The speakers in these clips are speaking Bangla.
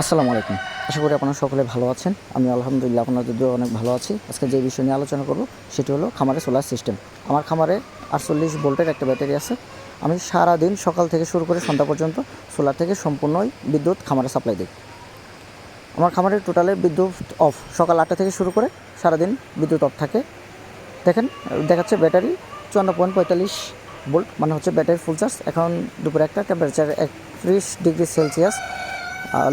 আসসালামু আলাইকুম। আশা করি আপনারা সকলে ভালো আছেন। আমি আলহামদুলিল্লাহ আপনাদের দিয়েও অনেক ভালো আছি। আজকে যে বিষয় নিয়ে আলোচনা করব, সেটি হলো খামারে সোলার সিস্টেম আমার খামারে আটচল্লিশ ভোল্টের একটা ব্যাটারি আছে। আমি সারা দিন সকাল থেকে শুরু করে সন্ধ্যা পর্যন্ত সোলার থেকে সম্পূর্ণই বিদ্যুৎ খামারে সাপ্লাই দিই। আমার খামারে টোটালে বিদ্যুৎ অফ সকাল আটটা থেকে শুরু করে সারাদিন বিদ্যুৎ অফ থাকে। দেখেন, দেখাচ্ছে ব্যাটারি চুয়ান্ন পয়েন্ট পঁয়তাল্লিশ ভোল্ট মানে হচ্ছে ব্যাটারি ফুল চার্জ এখন দুপুরে একটা টেম্পারেচার একত্রিশ ডিগ্রি সেলসিয়াস।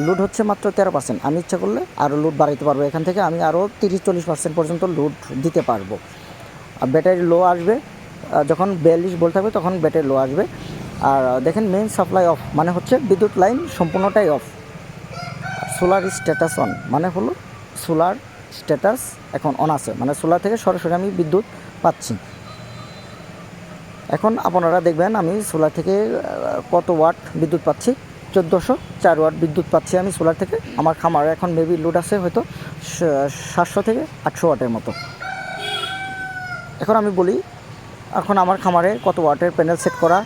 লুড হচ্ছে মাত্র তেরো পার্সেন্ট আমি ইচ্ছা করলে আরও লুট বাড়াইতে পারব। এখান থেকে আমি আরও তিরিশ চল্লিশ পার্সেন্ট পর্যন্ত লুট দিতে পারব। আর ব্যাটারি লো আসবে। যখন বিয়াল্লিশ ভোল্ট থাকবে তখন ব্যাটারি লো আসবে। আর দেখেন মেইন সাপ্লাই অফ মানে হচ্ছে বিদ্যুৎ লাইন সম্পূর্ণটাই অফ সোলার স্ট্যাটাস অন মানে হলো সোলার স্ট্যাটাস এখন অন আছে। মানে সোলার থেকে সরাসরি আমি বিদ্যুৎ পাচ্ছি। এখন আপনারা দেখবেন আমি সোলার থেকে কত ওয়াট বিদ্যুৎ পাচ্ছি। চোদ্দোশো চার ওয়াট বিদ্যুৎ পাচ্ছি আমি সোলার থেকে। আমার খামার এখন মেবি লোড আছে হয়তো সাতশো থেকে আটশো ওয়াটের মতো। এখন আমি বলি, এখন আমার খামারে কত ওয়াটের প্যানেল সেট করা,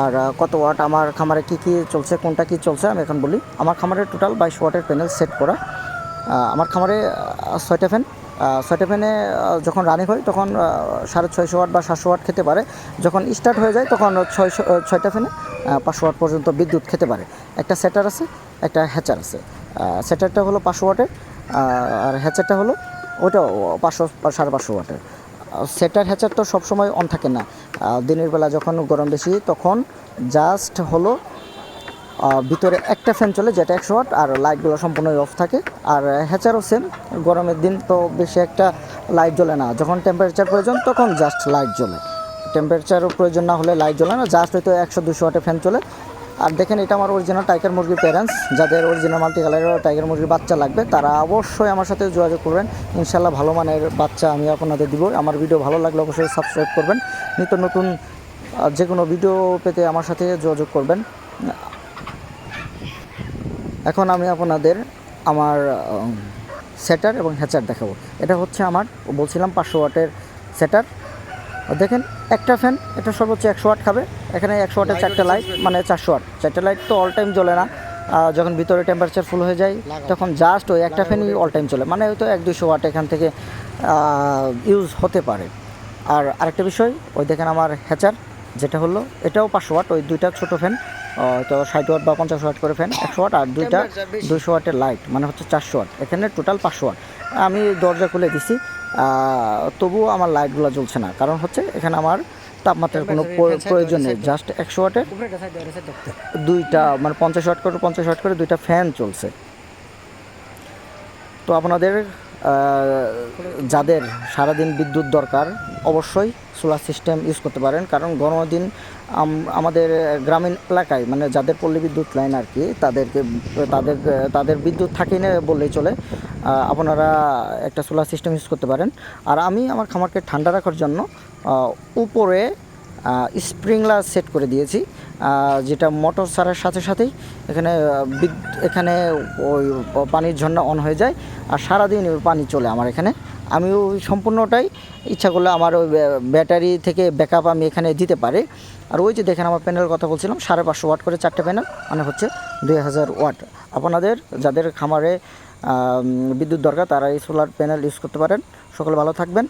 আর কত ওয়াট আমার খামারে কী কী চলছে, কোনটা কী চলছে, আমি এখন বলি। আমার খামারে টোটাল বাইশ ওয়াটের প্যানেল সেট করা। আমার খামারে ছয়টা ফ্যান ছয়টা ফ্যানে যখন রানিং হয়, তখন সাড়ে ছয়শো ওয়াট বা সাতশো ওয়াট খেতে পারে। যখন স্টার্ট হয়ে যায়, তখন ছয়শো ছয়টা ফ্যানে পাঁচশো ওয়াট পর্যন্ত বিদ্যুৎ খেতে পারে। একটা সেটার আছে, একটা হ্যাচার আছে। সেটারটা হলো পাঁচশো ওয়াটের আর হ্যাচারটা হলো ওটাও পাঁচশো, সাড়ে পাঁচশো ওয়াটের সেটার হ্যাচার তো সবসময় অন থাকে না। দিনের বেলা যখন গরম বেশি, তখন জাস্ট হলো ভিতরে একটা ফ্যান চলে, যেটা একশো ওয়াট, আর লাইটগুলো সম্পূর্ণই অফ থাকে। আর হ্যাচারও সেম গরমের দিন তো বেশি একটা লাইট জ্বলে না। যখন টেম্পারেচার প্রয়োজন, তখন জাস্ট লাইট জ্বলে। টেম্পারেচারও প্রয়োজন না হলে লাইট জ্বলে না জাস্ট হয়তো একশো, দুশো ওয়াটের ফ্যান চলে। আর দেখেন, এটা আমার অরিজিনাল টাইগার মুরগির প্যারেন্টস যাদের অরিজিনাল মাল্টি কালারের টাইগার মুরগির বাচ্চা লাগবে, তারা অবশ্যই আমার সাথে যোগাযোগ করবেন। ইনশাল্লাহ ভালো মানের বাচ্চা আমি আপনাদের দিব। আমার ভিডিও ভালো লাগলে অবশ্যই সাবস্ক্রাইব করবেন। নিত্য নতুন যে কোনো ভিডিও পেতে আমার সাথে যোগাযোগ করবেন। এখন আমি আপনাদের আমার সেটার এবং হ্যাচার দেখাবো। এটা হচ্ছে আমার বলছিলাম পাঁচশো ওয়াটের সেটার দেখেন একটা ফ্যান এটা সর্বোচ্চ একশো ওয়াট খাবে। এখানে একশো ওয়াটের চারটে লাইট মানে চারশো ওয়াট। চারটে লাইট তো অল টাইম জ্বলে না। যখন ভিতরে টেম্পারেচার ফুল হয়ে যায় তখন জাস্ট ওই একটা ফ্যানই অল টাইম চলে মানে হয়তো এক দুশো ওয়াট এখান থেকে ইউজ হতে পারে। আর আরেকটা বিষয় ওই দেখেন আমার হ্যাচার যেটা হলো এটাও পাঁচশো ওয়াট ওই দুইটা ছোটো ফ্যান তো ষাট ওয়াট বা পঞ্চাশ ওয়াট করে ফ্যান একশো ওয়াট আর দুইটা দুশো ওয়াটের লাইট মানে হচ্ছে চারশো ওয়াট। এখানে টোটাল পাঁচশো ওয়াট। আমি দরজা খুলে দিছি। তবুও আমার লাইটগুলো জ্বলছে না। কারণ হচ্ছে এখানে আমার তাপমাত্রার কোনো প্রয়োজন নেই। জাস্ট একশো ওয়াটের দুইটা মানে পঞ্চাশ ওয়াট করে পঞ্চাশ ওয়াট করে দুইটা ফ্যান চলছে। তো আপনাদের যাদের সারাদিন বিদ্যুৎ দরকার, অবশ্যই সোলার সিস্টেম ইউজ করতে পারেন। কারণ গরমের দিন আম- আমাদের গ্রামীণ এলাকায় মানে যাদের পল্লী বিদ্যুৎ লাইন আর কি, তাদেরকে, তাদের তাদের বিদ্যুৎ থাকেই না বললেই চলে। আপনারা একটা সোলার সিস্টেম ইউজ করতে পারেন। আর আমি আমার খামারকে ঠান্ডা রাখার জন্য উপরে স্প্রিংলার সেট করে দিয়েছি। যেটা মোটর ছাড়ার সাথে সাথেই এখানে এখানে ওই পানির ঝর্ণা অন হয়ে যায় আর সারাদিন পানি চলে আমার এখানে। আমি ওই সম্পূর্ণটাই ইচ্ছা করলে আমার ওই ব্য- ব্যাটারি থেকে ব্যাকআপ আমি এখানে দিতে পারি। আর ওই যে দেখেন আমার প্যানেলের কথা বলছিলাম, সাড়ে পাঁচশো ওয়াট করে চারটে প্যানেল মানে হচ্ছে দুই হাজার ওয়াট আপনাদের, যাদের খামারে বিদ্যুৎ দরকার তারা এই সোলার প্যানেল ইউজ করতে পারেন। সকলে ভালো থাকবেন।